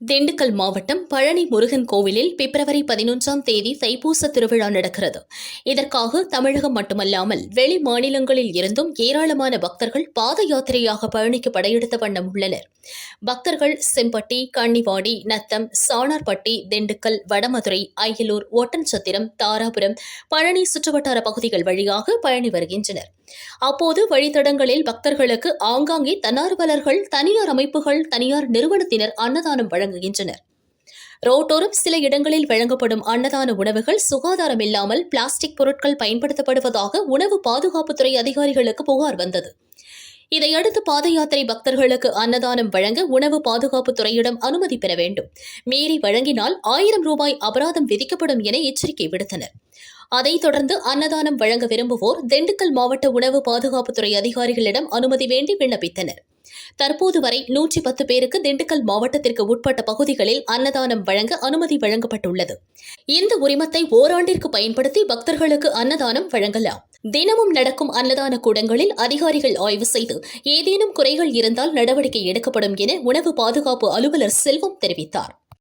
திண்டுக்கல் மாவட்டம் பழனி முருகன் கோவிலில் பிப்ரவரி பதினொன்றாம் தேதி தைப்பூச திருவிழா நடக்கிறது. இதற்காக தமிழகம் மட்டுமல்லாமல் வெளி மாநிலங்களில் இருந்தும் ஏராளமான பக்தர்கள் பாத யாத்திரையாக பழனிக்கு படையெடுத்த வண்ணம் உள்ளனர். பக்தர்கள் செம்பட்டி கன்னிவாடி நத்தம் சாணார்பட்டி திண்டுக்கல் வடமதுரை அயலூர் ஒட்டன்சத்திரம் தாராபுரம் பழனி சுற்றுவட்டார பகுதிகள் வழியாக பழனி வருகின்றனர். அப்போது வழித்தடங்களில் பக்தர்களுக்கு ஆங்காங்கே தன்னார்வலர்கள் தனியார் அமைப்புகள் தனியார் நிறுவனத்தினர் அன்னதானம் வழங்குகின்றனர். ரோட்டோரம் சில இடங்களில் வழங்கப்படும் அன்னதான உணவுகள் சுகாதாரமில்லாமல் பிளாஸ்டிக் பொருட்கள் பயன்படுத்தப்படுவதாக உணவு பாதுகாப்புத்துறை அதிகாரிகளுக்கு புகார் வந்தது. இதையடுத்து பாத யாத்திரை பக்தர்களுக்கு அன்னதானம் வழங்க உணவு பாதுகாப்புத் துறையிடம் அனுமதி பெற வேண்டும். மீறி வழங்கினால் ஆயிரம் ரூபாய் அபராதம் விதிக்கப்படும் என எச்சரிக்கை விடுத்தனர். அதைத் தொடர்ந்து அன்னதானம் வழங்க விரும்புவோர் திண்டுக்கல் மாவட்ட உணவு பாதுகாப்புத்துறை அதிகாரிகளிடம் அனுமதி வேண்டி விண்ணப்பித்தனர். தற்போது வரை நூற்றி பத்து பேருக்கு திண்டுக்கல் மாவட்டத்திற்கு உட்பட்ட பகுதிகளில் அன்னதானம் வழங்க அனுமதி வழங்கப்பட்டுள்ளது. இந்த உரிமத்தை ஓராண்டிற்கு பயன்படுத்தி பக்தர்களுக்கு அன்னதானம் வழங்கலாம். தினமும் நடக்கும் அன்னதான கூடங்களில் அதிகாரிகள் ஆய்வு செய்து ஏதேனும் குறைகள் இருந்தால் நடவடிக்கை எடுக்கப்படும் என உணவு பாதுகாப்பு அலுவலர் செல்வம் தெரிவித்தார்.